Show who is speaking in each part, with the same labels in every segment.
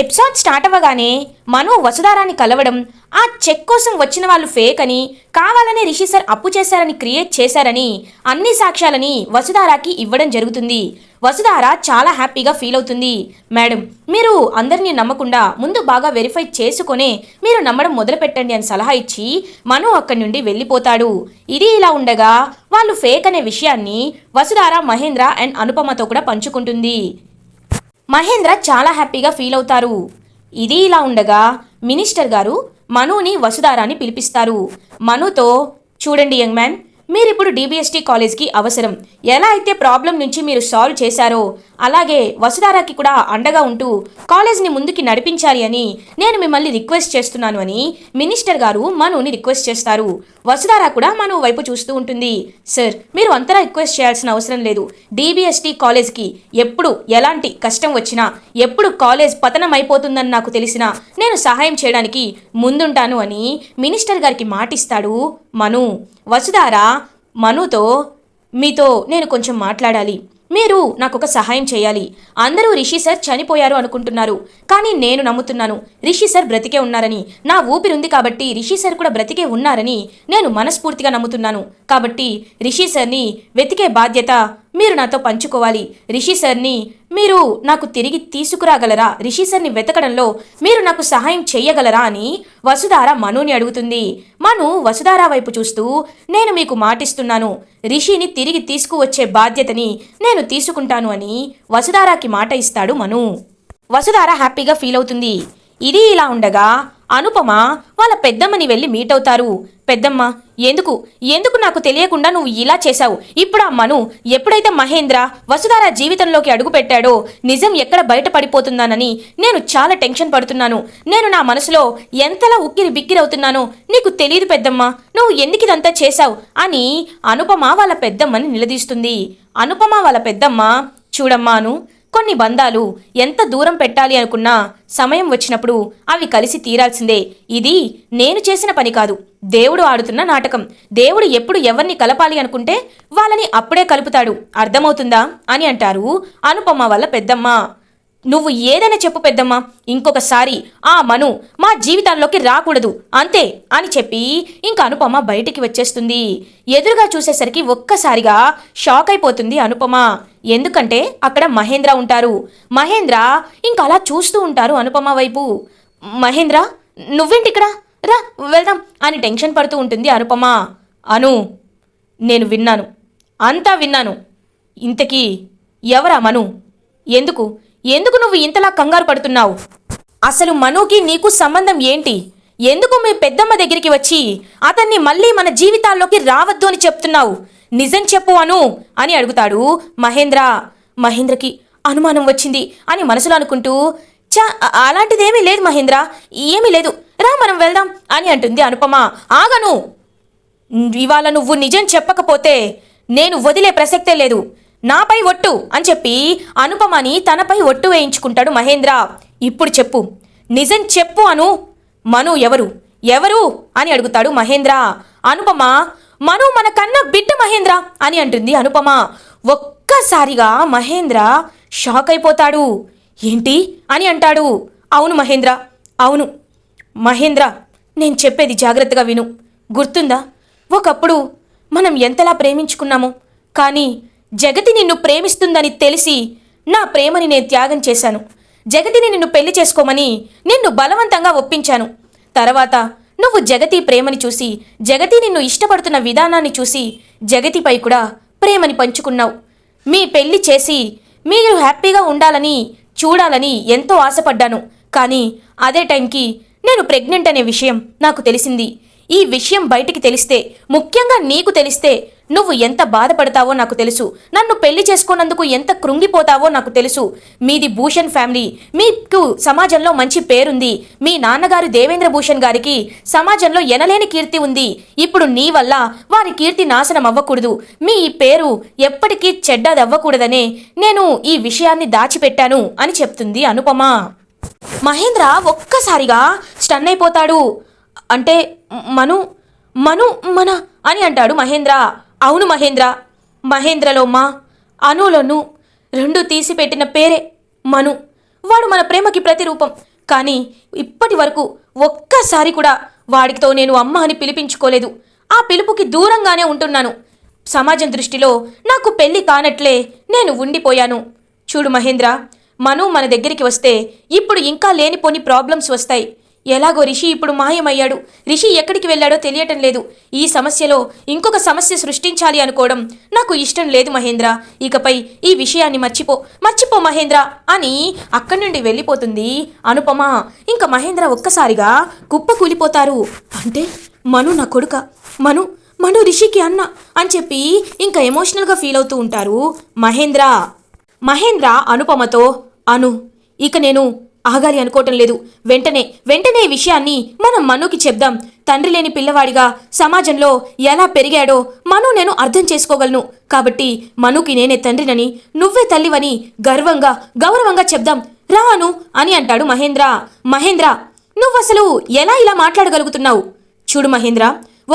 Speaker 1: Episode start అవ్వగానే మను వసుధారాన్ని కలవడం ఆ చెక్ కోసం వచ్చిన వాళ్ళు ఫేక్ అని కావాలనే రిషి సార్ అప్పు చేశారని క్రియేట్ చేశారని అన్ని సాక్ష్యాలని వసుధారాకి ఇవ్వడం జరుగుతుంది. వసుధార చాలా హ్యాపీగా ఫీల్ అవుతుంది. మేడం మీరు అందరినీ నమ్మకుండా ముందు బాగా వెరిఫై చేసుకునే మీరు నమ్మడం మొదలు పెట్టండి అని సలహా ఇచ్చి మను అక్కడి నుండి వెళ్ళిపోతాడు. ఇది ఇలా ఉండగా వాళ్ళు ఫేక్ అనే విషయాన్ని వసుధార మహేంద్ర అండ్ అనుపమతో కూడా పంచుకుంటుంది. మహేంద్ర చాలా హ్యాపీగా ఫీల్ అవుతారు. ఇది ఇలా ఉండగా మినిస్టర్ గారు మనుని వసుధారాన్ని పిలిపిస్తారు. మనుతో చూడండి యంగ్ మ్యాన్ మీరిప్పుడు డిబిఎస్టీ డీబీఎస్టీ కాలేజ్కి అవసరం. ఎలా అయితే ప్రాబ్లం నుంచి మీరు సాల్వ్ చేశారో అలాగే వసుధారాకి కూడా అండగా ఉంటూ కాలేజ్ని ముందుకి నడిపించాలి అని నేను మిమ్మల్ని రిక్వెస్ట్ చేస్తున్నాను అని మినిస్టర్ గారు మనుని రిక్వెస్ట్ చేస్తారు. వసుధార కూడా మన వైపు చూస్తూ ఉంటుంది. సార్ మీరు అంతలా రిక్వెస్ట్ చేయాల్సిన అవసరం లేదు. డీబీఎస్టీ కాలేజ్కి ఎప్పుడు ఎలాంటి కష్టం వచ్చినా ఎప్పుడు కాలేజ్ పతనం అయిపోతుందని నాకు తెలిసినా నేను సహాయం చేయడానికి ముందుంటాను అని మినిస్టర్ గారికి మాటిస్తాడు మను. వసుధార మనుతో మీతో నేను కొంచెం మాట్లాడాలి. మీరు నాకు ఒక సహాయం చేయాలి. అందరూ రిషి సార్ చనిపోయారు అనుకుంటున్నారు. కానీ నేను నమ్ముతున్నాను. రిషి సార్ బ్రతికే ఉన్నారని. నా ఊపిరి ఉంది కాబట్టి రిషి సార్ కూడా బ్రతికే ఉన్నారని నేను మనస్ఫూర్తిగా నమ్ముతున్నాను. కాబట్టి రిషి సార్ని వెతికే బాధ్యత మీరు నాతో పంచుకోవాలి. రిషి సార్ని మీరు నాకు తిరిగి తీసుకురాగలరా? రిషి సార్ని వెతకడంలో మీరు నాకు సహాయం చెయ్యగలరా అని వసుధార మనుని అడుగుతుంది. మను వసుధార వైపు చూస్తూ నేను మీకు మాటిస్తున్నాను. రిషిని తిరిగి తీసుకువచ్చే బాధ్యతని నేను తీసుకుంటాను అని వసుధారాకి మాట ఇస్తాడు మను. వసుధార హ్యాపీగా ఫీల్ అవుతుంది. ఇది ఇలా ఉండగా అనుపమ వాళ్ళ పెద్దమ్మని వెళ్ళి మీట్ అవుతారు. పెద్దమ్మ ఎందుకు? ఎందుకు నాకు తెలియకుండా నువ్వు ఇలా చేశావు? ఇప్పుడు ఆ మను ఎప్పుడైతే మహేంద్ర వసుధార జీవితంలోకి అడుగుపెట్టాడో నిజం ఎక్కడ బయటపడిపోతున్నానని నేను చాలా టెన్షన్ పడుతున్నాను. నేను నా మనసులో ఎంతలా ఉక్కిరి బిక్కిరవుతున్నానో నీకు తెలియదు పెద్దమ్మ. నువ్వు ఎందుకు ఇదంతా చేశావు? అని అనుపమ వాళ్ళ పెద్దమ్మని నిలదీస్తుంది. అనుపమ వాళ్ళ పెద్దమ్మ చూడమ్మాను కొన్ని బంధాలు ఎంత దూరం పెట్టాలి అనుకున్నా సమయం వచ్చినప్పుడు అవి కలిసి తీరాల్సిందే. ఇది నేను చేసిన పని కాదు. దేవుడు ఆడుతున్న నాటకం. దేవుడు ఎప్పుడు ఎవరిని కలపాలి అనుకుంటే వాళ్ళని అప్పుడే కలుపుతాడు. అర్థమవుతుందా? అని అంటారు అనుపమ వల్ల పెద్దమ్మ. నువ్వు ఏదైనా చెప్పు పెద్దమ్మ. ఇంకొకసారి ఆ మను మా జీవితాల్లోకి రాకూడదు. అంతే అని చెప్పి ఇంక అనుపమ బయటికి వచ్చేస్తుంది. ఎదురుగా చూసేసరికి ఒక్కసారిగా షాక్ అయిపోతుంది అనుపమ. ఎందుకంటే అక్కడ మహేంద్ర ఉంటారు. మహేంద్ర ఇంక అలా చూస్తూ ఉంటారు అనుపమ వైపు. మహేంద్ర నువ్వేంటి ఇక్కడ రా వెళ్దాం అని టెన్షన్ పడుతూ ఉంటుంది అనుపమ. అను నేను విన్నాను. అంతా విన్నాను. ఇంతకీ ఎవరా మను? ఎందుకు? ఎందుకు నువ్వు ఇంతలా కంగారు పడుతున్నావు? అసలు మనుకి నీకు సంబంధం ఏంటి? ఎందుకు మీ పెద్దమ్మ దగ్గరికి వచ్చి అతన్ని మళ్ళీ మన జీవితాల్లోకి రావద్దు అని చెప్తున్నావు? నిజం చెప్పు అను అని అడుగుతాడు మహేంద్ర. మహేంద్రకి అనుమానం వచ్చింది అని మనసులో అనుకుంటూ చ అలాంటిదేమీ లేదు మహేంద్ర ఏమీ లేదు. రా మనం వెళ్దాం అని అంటుంది అనుపమ. ఆగను. ఇవాళ నువ్వు నిజం చెప్పకపోతే నేను వదిలే ప్రసక్తే లేదు. నాపై ఒట్టు అని చెప్పి అనుపమని తనపై ఒట్టు వేయించుకుంటాడు మహేంద్ర. ఇప్పుడు చెప్పు. నిజం చెప్పు అను మను ఎవరు? ఎవరు? అని అడుగుతాడు మహేంద్ర. అనుపమ మను మన కన్న బిడ్డ మహేంద్ర అని అంటుంది అనుపమ. ఒక్కసారిగా మహేంద్ర షాక్ అయిపోతాడు. ఏంటి? అని అంటాడు. అవును మహేంద్ర అవును. మహేంద్ర నేను చెప్పేది జాగ్రత్తగా విను. గుర్తుందా? ఒకప్పుడు మనం ఎంతలా ప్రేమించుకున్నామో. కానీ జగతి నిన్ను ప్రేమిస్తుందని తెలిసి నా ప్రేమని నేను త్యాగం చేశాను. జగతిని నిన్ను పెళ్ళి చేసుకోమని నిన్ను బలవంతంగా ఒప్పించాను. తర్వాత నువ్వు జగతి ప్రేమని చూసి జగతి నిన్ను ఇష్టపడుతున్న విధానాన్ని చూసి జగతిపై కూడా ప్రేమని పంచుకున్నావు. మీ పెళ్ళి చేసి మీరు హ్యాపీగా ఉండాలని చూడాలని ఎంతో ఆశపడ్డాను. కానీ అదే టైంకి నేను ప్రెగ్నెంట్ అనే విషయం నాకు తెలిసింది. ఈ విషయం బయటికి తెలిస్తే ముఖ్యంగా నీకు తెలిస్తే నువ్వు ఎంత బాధపడతావో నాకు తెలుసు. నన్ను పెళ్ళి చేసుకున్నందుకు ఎంత కృంగిపోతావో నాకు తెలుసు. మీది భూషణ్ ఫ్యామిలీ. మీకు సమాజంలో మంచి పేరుంది. మీ నాన్నగారు దేవేంద్ర భూషణ్ గారికి సమాజంలో ఎనలేని కీర్తి ఉంది. ఇప్పుడు నీ వల్ల వారి కీర్తి నాశనం అవ్వకూడదు. మీ పేరు ఎప్పటికీ చెడ్డదవ్వకూడదనే నేను ఈ విషయాన్ని దాచిపెట్టాను అని చెప్తుంది అనుపమ. మహేంద్ర ఒక్కసారిగా స్టన్ అయిపోతాడు. అంటే మను మను మన అని అంటాడు మహేంద్ర. అవును మహేంద్ర. మహేంద్రలో మా అనులోను రెండు తీసిపెట్టిన పేరే మను. వాడు మన ప్రేమకి ప్రతిరూపం. కానీ ఇప్పటి వరకు ఒక్కసారి కూడా వాడితో నేను అమ్మ అని పిలిపించుకోలేదు. ఆ పిలుపుకి దూరంగానే ఉంటున్నాను. సమాజం దృష్టిలో నాకు పెళ్ళి కానట్లే నేను ఉండిపోయాను. చూడు మహేంద్ర మను మన దగ్గరికి వస్తే ఇప్పుడు ఇంకా లేనిపోని ప్రాబ్లమ్స్ వస్తాయి. ఎలాగో రిషి ఇప్పుడు మాయమయ్యాడు. రిషి ఎక్కడికి వెళ్ళాడో తెలియటం లేదు. ఈ సమస్యలో ఇంకొక సమస్య సృష్టించాలి అనుకోవడం నాకు ఇష్టం లేదు మహేంద్ర. ఇకపై ఈ విషయాన్ని మర్చిపో మర్చిపో మహేంద్ర అని అక్కడి నుండి వెళ్ళిపోతుంది అనుపమ. ఇంకా మహేంద్ర ఒక్కసారిగా కుప్ప కూలిపోతారు. అంటే మను నా కొడుక మను మను రిషికి అన్న అని చెప్పి ఇంకా ఎమోషనల్గా ఫీల్ అవుతూ ఉంటారు మహేంద్ర. మహేంద్ర అనుపమతో అను ఇక నేను ఆగాలి అనుకోవటం లేదు. వెంటనే వెంటనే ఈ విషయాన్ని మనం మనుకి చెప్దాం. తండ్రి లేని పిల్లవాడిగా సమాజంలో ఎలా పెరిగాడో మను నేను అర్థం చేసుకోగలను. కాబట్టి మనుకి నేనే తండ్రినని నువ్వే తల్లివని గర్వంగా గౌరవంగా చెప్దాం. రాను అని అంటాడు మహేంద్ర. మహేంద్ర నువ్వసలు ఎలా ఇలా మాట్లాడగలుగుతున్నావు? చూడు మహేంద్ర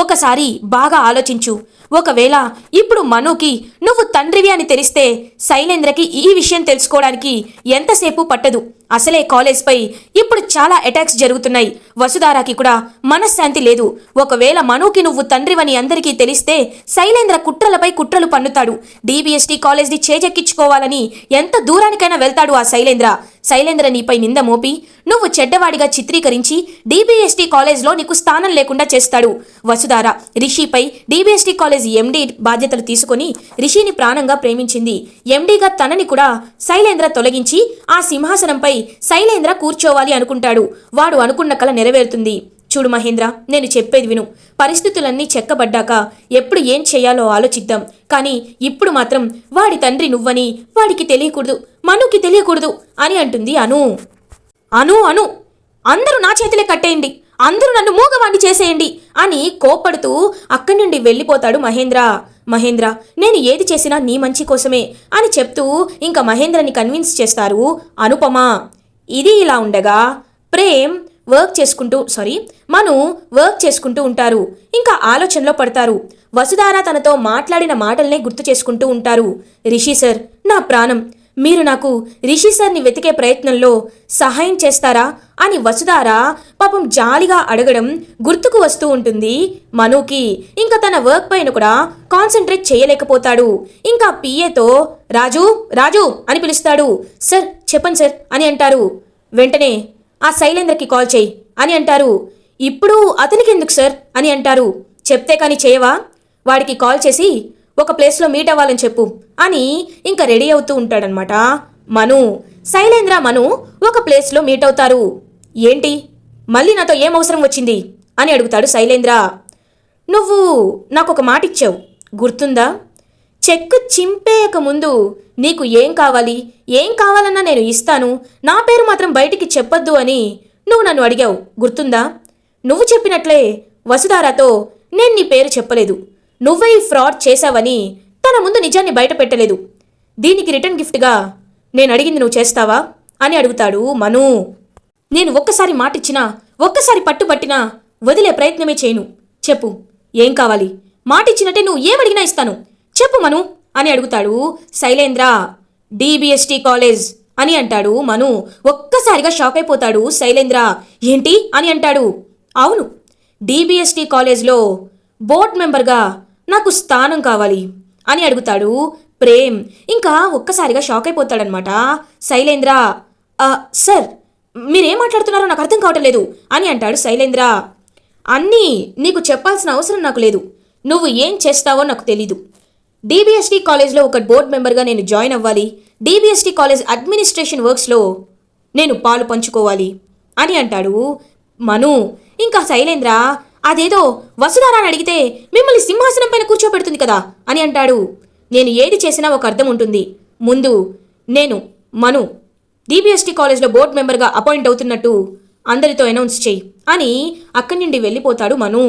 Speaker 1: ఒకసారి బాగా ఆలోచించు. ఒకవేళ ఇప్పుడు మనుకి నువ్వు తండ్రివి అని తెలిస్తే శైలేంద్రకి ఈ విషయం తెలుసుకోవడానికి ఎంతసేపు పట్టదు. అసలే కాలేజ్పై ఇప్పుడు చాలా అటాక్స్ జరుగుతున్నాయి. వసుధారాకి కూడా మనశ్శాంతి లేదు. ఒకవేళ మనుకి నువ్వు తండ్రివని అందరికీ తెలిస్తే శైలేంద్ర కుట్రలపై కుట్రలు పన్నుతాడు. డీబీఎస్టీ కాలేజ్ని చేజెక్కించుకోవాలని ఎంత దూరానికైనా వెళ్తాడు ఆ శైలేంద్ర. శైలేంద్ర నీపై నింద మోపి నువ్వు చెడ్డవాడిగా చిత్రీకరించి డీబీఎస్టీ కాలేజ్లో నీకు స్థానం లేకుండా చేస్తాడు. వసుధార రిషిపై డీబీఎస్టీ కాలేజ్ ఎండీ బాధ్యతలు తీసుకొని రిషిని ప్రాణంగా ప్రేమించింది. ఎండీగా తనని కూడా శైలేంద్ర తొలగించి ఆ సింహాసనంపై శైలేంద్ర కూర్చోవాలి అనుకుంటాడు. వాడు అనుకున్న కల నెరవేరుతుంది. చూడు మహేంద్ర నేను చెప్పేది విను. పరిస్థితులన్నీ చెక్కబడ్డాక ఎప్పుడు ఏం చేయాలో ఆలోచిద్దాం. కానీ ఇప్పుడు మాత్రం వాడి తండ్రి నువ్వని వాడికి తెలియకూడదు మనుకి తెలియకూడదు అని అంటుంది అను. అను అను అందరూ నా చేతిలే కట్టేయండి. అందరూ నన్ను మూగవాణ్ణి చేసేయండి అని కోప్పడుతూ అక్కడి నుండి వెళ్ళిపోతాడు మహేంద్ర. మహేంద్ర నేను ఏది చేసినా నీ మంచి కోసమే అని చెప్తూ ఇంకా మహేంద్రని కన్విన్స్ చేస్తారు అనుపమ. ఇది ఇలా ఉండగా ప్రేమ్ వర్క్ చేసుకుంటూ సారీ మను వర్క్ చేసుకుంటూ ఉంటారు. ఇంకా ఆలోచనలో పడతారు. వసుధార తనతో మాట్లాడిన మాటల్నే గుర్తు చేసుకుంటూ ఉంటారు. రిషి సార్ నా ప్రాణం. మీరు నాకు రిషి సార్ని వెతికే ప్రయత్నంలో సహాయం చేస్తారా అని వసుధార పాపం జాలిగా అడగడం గుర్తుకు వస్తూ ఉంటుంది. మనుకి ఇంకా తన వర్క్ పైన కూడా కాన్సన్ట్రేట్ చేయలేకపోతాడు. ఇంకా పిఏతో రాజు రాజు అని పిలుస్తాడు. సార్ చెప్పండి సార్ అని అంటారు. వెంటనే ఆ శైలేంద్రకి కాల్ చేయి అని అంటారు. ఇప్పుడు అతనికి ఎందుకు సార్ అని అంటారు. చెప్తే కానీ చేయవా? వాడికి కాల్ చేసి ఒక ప్లేస్లో మీట్ అవ్వాలని చెప్పు అని ఇంకా రెడీ అవుతూ ఉంటాడనమాట మను శైలేంద్ర మను ఒక ప్లేస్లో మీట్ అవుతారు. ఏంటి? మళ్ళీ నాతో ఏం అవసరం వచ్చింది? అని అడుగుతాడు శైలేంద్ర. నువ్వు నాకు ఒక మాట ఇచ్చావు. గుర్తుందా? చెక్కు చింపేయక ముందు నీకు ఏం కావాలి? ఏం కావాలన్నా నేను ఇస్తాను. నా పేరు మాత్రం బయటికి చెప్పొద్దు అని నువ్వు నన్ను అడిగావు. గుర్తుందా? నువ్వు చెప్పినట్లే వసుధారాతో నేను నీ పేరు చెప్పలేదు. నువ్వే ఈ ఫ్రాడ్ చేశావని తన ముందు నిజాన్ని బయట పెట్టలేదు దీనికి రిటర్న్ గిఫ్ట్గా నేను అడిగింది నువ్వు చేస్తావా? అని అడుగుతాడు మను. నేను ఒక్కసారి మాటిచ్చినా ఒక్కసారి పట్టుబట్టినా వదిలే ప్రయత్నమే చేయను. చెప్పు ఏం కావాలి? మాటిచ్చినట్టే నువ్వు ఏమడిగినా ఇస్తాను. చెప్పు మను అని అడుగుతాడు శైలేంద్ర. డిబిఎస్టి కాలేజ్ అని అంటాడు మను. ఒక్కసారిగా షాక్ అయిపోతాడు శైలేంద్ర. ఏంటి? అని అంటాడు. అవును డిబిఎస్టి కాలేజ్లో బోర్డ్ మెంబర్గా నాకు స్థానం కావాలి అని అడుగుతాడు ప్రేమ్. ఇంకా ఒక్కసారిగా షాక్ అయిపోతాడనమాట. శైలేంద్ర సార్ మీరేం మాట్లాడుతున్నారో నాకు అర్థం కావటం లేదు అని అంటాడు శైలేంద్ర. అన్నీ నీకు చెప్పాల్సిన అవసరం నాకు లేదు. నువ్వు ఏం చేస్తావో నాకు తెలీదు. డీబీఎస్టీ కాలేజ్లో ఒక బోర్డ్ మెంబర్గా నేను జాయిన్ అవ్వాలి. డీబీఎస్టీ కాలేజ్ అడ్మినిస్ట్రేషన్ వర్క్స్లో నేను పాలు పంచుకోవాలి అని అంటాడు మను. ఇంకా శైలేంద్ర అదేదో వసుధారా అని అడిగితే మిమ్మల్ని సింహాసనం పైన కూర్చోబెడుతుంది కదా అని అంటాడు. నేను ఏది చేసినా ఒక అర్థం ఉంటుంది. ముందు నేను మను డిబిఎస్టీ కాలేజ్లో బోర్డు మెంబర్గా అపాయింట్ అవుతున్నట్టు అందరితో అనౌన్స్ చేయి అని అక్కడి నుండి వెళ్ళిపోతాడు మను.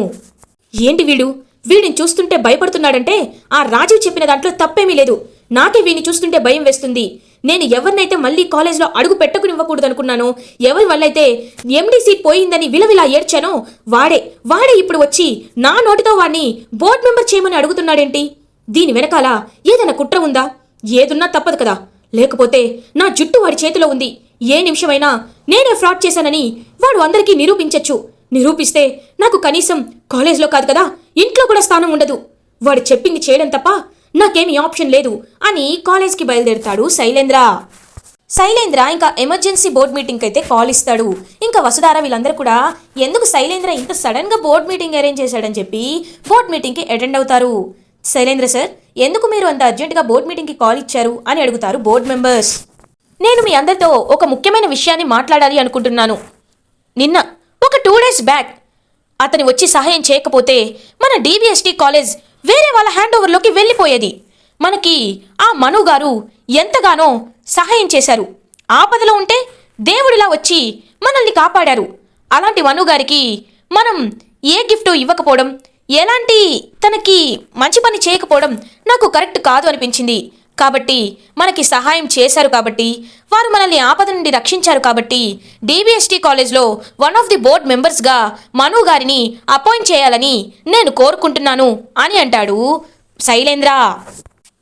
Speaker 1: ఏంటి వీడు? వీడిని చూస్తుంటే భయపడుతున్నాడంటే ఆ రాజీవ్ చెప్పిన దాంట్లో తప్పేమీ లేదు. నాకే వీడిని చూస్తుంటే భయం వేస్తుంది. నేను ఎవరినైతే మళ్ళీ కాలేజ్లో అడుగు పెట్టుకునివ్వకూడదు అనుకున్నానో ఎవరి వల్లైతే ఎండీ సీట్ పోయిందని విలవిలా ఏడ్చానో వాడే వాడే ఇప్పుడు వచ్చి నా నోటితో వాడిని బోర్డు మెంబర్ చేయమని అడుగుతున్నాడేంటి? దీని వెనకాల ఏదైనా కుట్ర ఉందా? ఏదున్నా తప్పదు కదా. లేకపోతే నా జుట్టు వాడి చేతిలో ఉంది. ఏ నిమిషమైనా నేనే ఫ్రాడ్ చేశానని వాడు అందరికీ నిరూపించొచ్చు. నిరూపిస్తే నాకు కనీసం కాలేజ్లో కాదు కదా ఇంట్లో కూడా స్థానం ఉండదు. వాడు చెప్పింది చేయడం తప్ప నాకేమీ ఆప్షన్ లేదు అని కాలేజ్కి బయలుదేరుతాడు శైలేంద్ర. శైలేంద్ర ఇంకా ఎమర్జెన్సీ బోర్డ్ మీటింగ్కి అయితే కాల్ ఇస్తాడు. ఇంకా వసుధార వీళ్ళందరూ కూడా ఎందుకు శైలేంద్ర ఇంత సడన్గా బోర్డ్ మీటింగ్ అరేంజ్ చేశాడని చెప్పి బోర్డ్ మీటింగ్కి అటెండ్ అవుతారు. శైలేంద్ర సార్ ఎందుకు మీరు అంత అర్జెంటుగా బోర్డ్ మీటింగ్కి కాల్ ఇచ్చారు? అని అడుగుతారు బోర్డ్ మెంబర్స్. నేను మీ అందరితో ఒక ముఖ్యమైన విషయాన్ని మాట్లాడాలి అనుకుంటున్నాను. నిన్న ఒక టూ డేస్ బ్యాక్ అతని వచ్చి సహాయం చేయకపోతే మన డీబీఎస్టీ కాలేజ్ వేరే వాళ్ళ హ్యాండ్ ఓవర్లోకి వెళ్ళిపోయేది. మనకి ఆ మను గారు ఎంతగానో సహాయం చేశారు. ఆపదలో ఉంటే దేవుడిలా వచ్చి మనల్ని కాపాడారు. అలాంటి మను గారికి మనం ఏ గిఫ్ట్ ఇవ్వకపోవడం ఎలాంటి తనకి మంచి పని చేయకపోవడం నాకు కరెక్ట్ కాదు అనిపించింది. కాబట్టి మనకి సహాయం చేశారు కాబట్టి వారు మనల్ని ఆపద నుండి రక్షించారు కాబట్టి డీబీఎస్టీ కాలేజ్లో వన్ ఆఫ్ ది బోర్డ్ మెంబర్స్గా మను గారిని అపాయింట్ చేయాలని నేను కోరుకుంటున్నాను అని అంటాడు. శైలేంద్ర.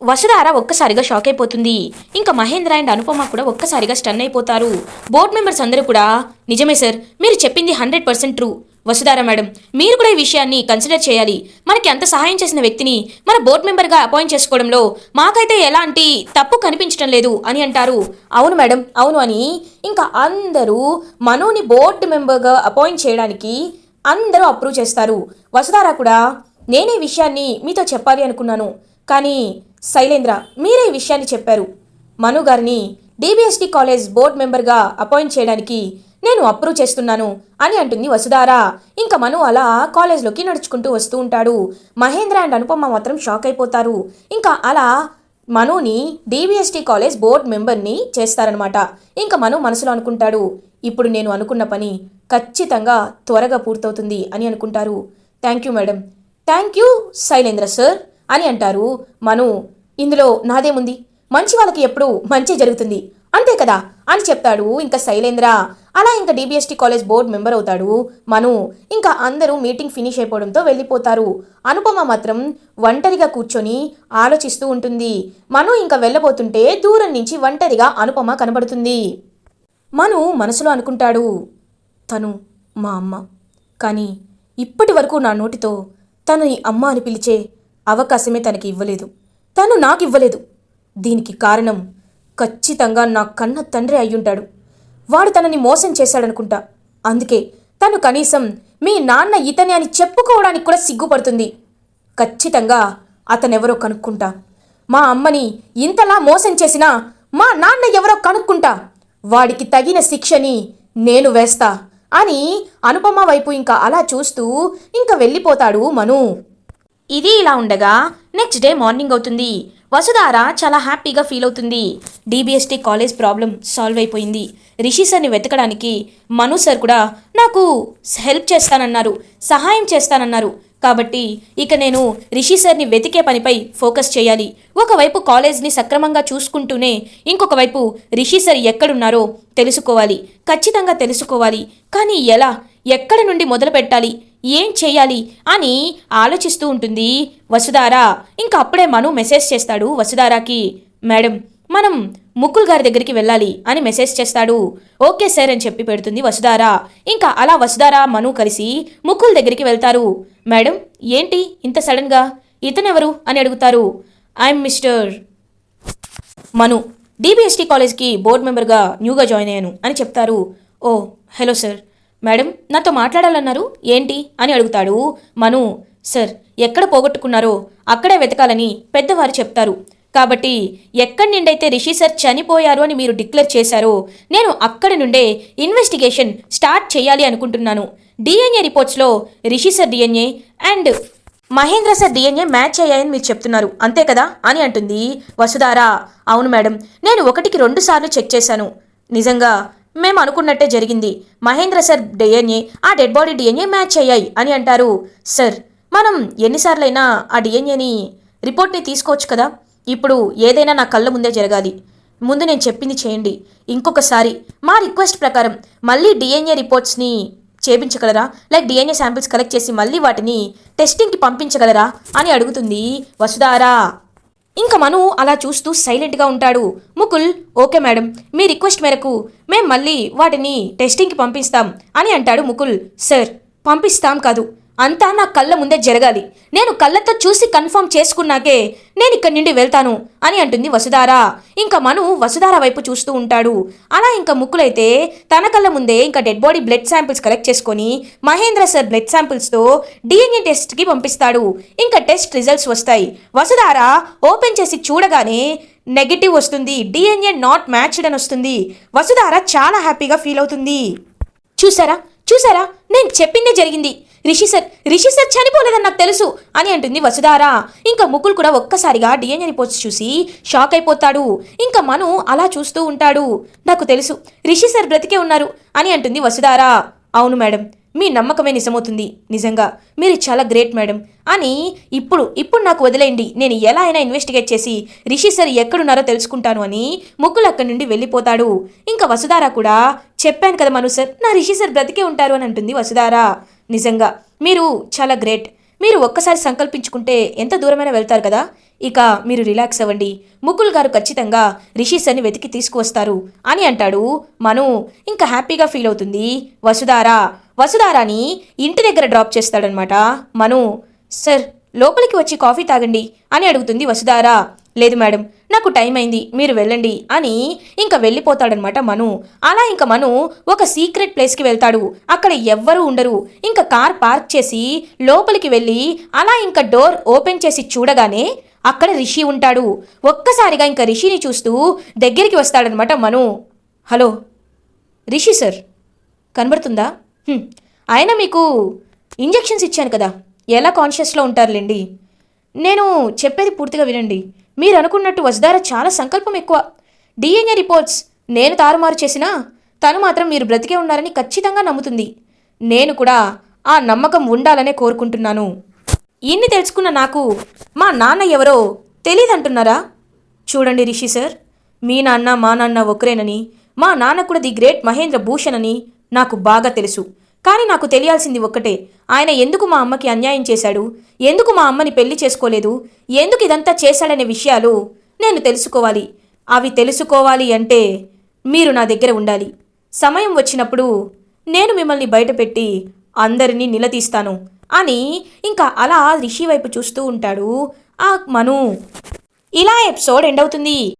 Speaker 1: వసుధార ఒక్కసారిగా షాక్ అయిపోతుంది. ఇంకా మహేంద్ర అండ్ అనుపమ కూడా ఒక్కసారిగా స్టన్ అయిపోతారు. బోర్డ్ మెంబర్స్ అందరూ కూడా నిజమే సార్ మీరు చెప్పింది hundred percent true Vasudhara madam మీరు కూడా ఈ విషయాన్ని కన్సిడర్ చేయాలి. మనకి ఎంత సహాయం చేసిన వ్యక్తిని మన బోర్డు మెంబర్గా అపాయింట్ చేసుకోవడంలో మాకైతే ఎలాంటి తప్పు కనిపించడం లేదు అని అంటారు. అవును మేడం అవును అని ఇంకా అందరూ మనోని బోర్డు మెంబర్గా అపాయింట్ చేయడానికి అందరూ అప్రూవ్ చేస్తారు. వసుధారా కూడా నేనే ఈ విషయాన్ని మీతో చెప్పాలి అనుకున్నాను. కానీ శైలేంద్ర మీరే ఈ విషయాన్ని చెప్పారు. మను గారిని డీబీఎస్టీ కాలేజ్ బోర్డ్ మెంబర్గా అపాయింట్ చేయడానికి నేను అప్రూవ్ చేస్తున్నాను అని అంటుంది వసుధార. ఇంకా మను అలా కాలేజ్లోకి నడుచుకుంటూ వస్తూ ఉంటాడు. మహేంద్ర అండ్ అనుపమ మాత్రం షాక్ అయిపోతారు. ఇంకా అలా మనుని డీబీఎస్టీ కాలేజ్ బోర్డ్ మెంబర్ని చేస్తారనమాట ఇంకా మను మనసులో అనుకుంటాడు ఇప్పుడు నేను అనుకున్న పని ఖచ్చితంగా త్వరగా పూర్తవుతుంది అని అనుకుంటారు. Thank you madam. Thank you Shailendra sir అని అంటారు మను. ఇందులో నాదేముంది? మంచి వాళ్ళకి ఎప్పుడు మంచి జరుగుతుంది. అంతే కదా అని చెప్తాడు ఇంకా శైలేంద్ర. అలా ఇంకా డీబీఎస్టీ కాలేజ్ బోర్డ్ మెంబర్ అవుతాడు మను. ఇంకా అందరూ మీటింగ్ ఫినిష్ అయిపోవడంతో వెళ్ళిపోతారు. అనుపమ మాత్రం ఒంటరిగా కూర్చొని ఆలోచిస్తూ ఉంటుంది. మను ఇంకా వెళ్ళబోతుంటే దూరం నుంచి ఒంటరిగా అనుపమ కనబడుతుంది. మను మనసులో అనుకుంటాడు తను మా అమ్మ. కానీ ఇప్పటి వరకు నా నోటితో తను ఈ అమ్మ అని పిలిచే అవకాశమే తనకి ఇవ్వలేదు. తను నాకు ఇవ్వలేదు దీనికి కారణం ఖచ్చితంగా నా కన్న తండ్రి అయ్యుంటాడు. వాడు తనని మోసం చేశాడనుకుంటా. అందుకే తను కనీసం మీ నాన్న ఇతని అని చెప్పుకోవడానికి కూడా సిగ్గుపడుతుంది. ఖచ్చితంగా అతనెవరో కనుక్కుంటా. మా అమ్మని ఇంతలా మోసం చేసినా మా నాన్న ఎవరో కనుక్కుంటా. వాడికి తగిన శిక్షని నేను వేస్తా అని అనుపమ వైపు ఇంకా అలా చూస్తూ ఇంకా వెళ్ళిపోతాడు మను. ఇది ఇలా ఉండగా నెక్స్ట్ డే మార్నింగ్ అవుతుంది. వసుధార చాలా హ్యాపీగా ఫీల్ అవుతుంది. డీబీఎస్టీ కాలేజ్ ప్రాబ్లం సాల్వ్ అయిపోయింది. రిషి సార్ని వెతకడానికి మను సార్ కూడా నాకు హెల్ప్ చేస్తానన్నారు సహాయం చేస్తానన్నారు. కాబట్టి ఇక నేను రిషి సార్ని వెతికే పనిపై ఫోకస్ చేయాలి. ఒకవైపు కాలేజ్ని సక్రమంగా చూసుకుంటూనే ఇంకొక వైపు రిషి సార్ ఎక్కడున్నారో తెలుసుకోవాలి. ఖచ్చితంగా తెలుసుకోవాలి. కానీ ఎలా? ఎక్కడ నుండి మొదలు పెట్టాలి ఏం చేయాలి అని ఆలోచిస్తూ ఉంటుంది వసుధార. ఇంకా అప్పుడే మను మెసేజ్ చేస్తాడు వసుధారాకి. మేడం మనం ముకుల్ గారి దగ్గరికి వెళ్ళాలి అని మెసేజ్ చేస్తాడు. ఓకే సార్ అని చెప్పి పెడుతుంది వసుధార. ఇంకా అలా వసుధార మను కలిసి ముకుల్ దగ్గరికి వెళ్తారు. మేడం ఏంటి ఇంత సడన్గా ఇతనెవరు అని అడుగుతారు. I'm Mister Manu. డిబిఎస్టీ కాలేజ్కి బోర్డ్ మెంబర్గా న్యూగా జాయిన్ అయ్యాను అని చెప్తారు. ఓ హలో సార్ మేడం నాతో మాట్లాడాలన్నారు. ఏంటి? అని అడుగుతాడు. మను సార్ ఎక్కడ పోగొట్టుకున్నారో అక్కడే వెతకాలని పెద్దవారు చెప్తారు. కాబట్టి ఎక్కడి నుండైతే రిషి సార్ చనిపోయారు అని మీరు డిక్లేర్ చేశారో నేను అక్కడి నుండే ఇన్వెస్టిగేషన్ స్టార్ట్ చేయాలి అనుకుంటున్నాను. DNA రిపోర్ట్స్లో Rishi sir DNA and Mahendra sir DNA match అయ్యాయని మీరు చెప్తున్నారు. అంతే కదా? అని అంటుంది. వసుధారా అవును మేడం. నేను ఒకటికి రెండు సార్లు చెక్ చేశాను. నిజంగా మేము అనుకున్నట్టే జరిగింది. మహేంద్ర సార్ డిఎన్ఏ ఆ డెడ్ బాడీ డిఎన్ఏ మ్యాచ్ అయ్యాయి అని అంటారు. సార్ మనం ఎన్నిసార్లైనా ఆ డిఎన్ఏని రిపోర్ట్ని తీసుకోవచ్చు కదా? ఇప్పుడు ఏదైనా నా కళ్ళ ముందే జరగాలి. ముందు నేను చెప్పింది చేయండి. ఇంకొకసారి మా రిక్వెస్ట్ ప్రకారం మళ్ళీ డిఎన్ఏ రిపోర్ట్స్ని చేపించగలరా? లైక్ డిఎన్ఏ శాంపిల్స్ కలెక్ట్ చేసి మళ్ళీ వాటిని టెస్టింగ్కి పంపించగలరా? అని అడుగుతుంది వసుధారా. ఇంకా మను అలా చూస్తూ సైలెంట్గా ఉంటాడు. ముకుల్ ఓకే మేడం మీ రిక్వెస్ట్ మేరకు మేం మళ్ళీ వాటిని టెస్టింగ్కి పంపిస్తాం అని అంటాడు ముకుల్. సార్ పంపిస్తాం కాదు. అంతా నా కళ్ళ ముందే జరగాలి. నేను కళ్ళతో చూసి కన్ఫర్మ్ చేసుకున్నాకే నేను ఇక్కడి నుండి వెళ్తాను అని అంటుంది వసుధార. ఇంకా మను వసుధార వైపు చూస్తూ ఉంటాడు. అలా ఇంకా ముక్కులైతే తన కళ్ళ ముందే ఇంకా dead body blood samples collect చేసుకొని మహేంద్ర సార్ బ్లడ్ శాంపిల్స్తో డిఎన్ఏ టెస్ట్కి పంపిస్తాడు. ఇంకా టెస్ట్ రిజల్ట్స్ వస్తాయి. వసుధార ఓపెన్ చేసి చూడగానే నెగిటివ్ వస్తుంది. డిఎన్ఏ నాట్ మ్యాచ్డ్ అని వస్తుంది. వసుధార చాలా హ్యాపీగా ఫీల్ అవుతుంది. చూసారా? చూసారా? నేను చెప్పిందే జరిగింది. రిషి సార్ రిషి సార్ చనిపోలేదని నాకు తెలుసు అని అంటుంది వసుధారా. ఇంకా ముకుల్ కూడా ఒక్కసారిగా డిఎన్ఏ రిపోర్ట్స్ చూసి షాక్ అయిపోతాడు. ఇంకా మను అలా చూస్తూ ఉంటాడు. నాకు తెలుసు రిషి సార్ బ్రతికే ఉన్నారు అని అంటుంది వసుధారా. అవును మేడం మీ నమ్మకమే నిజమవుతుంది. నిజంగా మీరు చాలా గ్రేట్ మేడం. అని ఇప్పుడు ఇప్పుడు నాకు వదిలేయండి. నేను ఎలా అయినా ఇన్వెస్టిగేట్ చేసి రిషి సార్ ఎక్కడున్నారో తెలుసుకుంటాను అని ముగ్గులు అక్కడి నుండి వెళ్ళిపోతాడు. ఇంకా వసుధార కూడా చెప్పాను కదా మను సార్ నా రిషి సార్ బ్రతికే ఉంటారు అని అంటుంది వసుధార. నిజంగా మీరు చాలా గ్రేట్. మీరు ఒక్కసారి సంకల్పించుకుంటే ఎంత దూరమైనా వెళ్తారు కదా? ఇక మీరు రిలాక్స్ అవ్వండి. ముకుల్ గారు ఖచ్చితంగా రిషీసర్ని వెతికి తీసుకువస్తారు అని అంటాడు మను. ఇంకా హ్యాపీగా ఫీల్ అవుతుంది వసుధారా. వసుధారాని ఇంటి దగ్గర డ్రాప్ చేస్తాడనమాట మను సార్ లోపలికి వచ్చి కాఫీ తాగండి అని అడుగుతుంది వసుధారా. లేదు మేడం నాకు టైం అయింది మీరు వెళ్ళండి అని ఇంకా వెళ్ళిపోతాడనమాట మను. అలా ఇంకా మను ఒక సీక్రెట్ ప్లేస్కి వెళ్తాడు. అక్కడ ఎవ్వరూ ఉండరు. ఇంకా కార్ పార్క్ చేసి లోపలికి వెళ్ళి అలా ఇంకా డోర్ ఓపెన్ చేసి చూడగానే అక్కడ రిషి ఉంటాడు. ఒక్కసారిగా ఇంకా రిషిని చూస్తూ దగ్గరికి వస్తాడనమాట మను. హలో రిషి సార్ కనబడుతుందా? ఆయన మీకు ఇంజెక్షన్స్ ఇచ్చాను కదా. ఎలా కాన్షియస్లో ఉంటారులేండి? నేను చెప్పేది పూర్తిగా వినండి. మీరు అనుకున్నట్టు వసుధార చాలా సంకల్పం ఎక్కువ. డిఎన్ఏ రిపోర్ట్స్ నేను తారుమారు చేసినా తను మాత్రం మీరు బ్రతికే ఉన్నారని ఖచ్చితంగా నమ్ముతుంది. నేను కూడా ఆ నమ్మకం ఉండాలనే కోరుకుంటున్నాను. ఇన్ని తెలుసుకున్న నాకు మా నాన్న ఎవరో తెలియదంటున్నారా చూడండి రిషి సార్. మీ నాన్న మా నాన్న ఒకరేనని మా నాన్న కూడా ది గ్రేట్ మహేంద్ర భూషణ్ అని నాకు బాగా తెలుసు. కానీ నాకు తెలియాల్సింది ఒక్కటే. ఆయన ఎందుకు మా అమ్మకి అన్యాయం చేశాడు? ఎందుకు మా అమ్మని పెళ్ళి చేసుకోలేదు? ఎందుకు ఇదంతా చేశాడనే విషయాలు నేను తెలుసుకోవాలి. అవి తెలుసుకోవాలి అంటే మీరు నా దగ్గర ఉండాలి. సమయం వచ్చినప్పుడు నేను మిమ్మల్ని బయటపెట్టి అందరినీ నిలదీస్తాను అని ఇంకా అలా రిషి వైపు చూస్తూ ఉంటాడు. ఆ మను ఇలా ఎపిసోడ్ ఎండ్ అవుతుంది.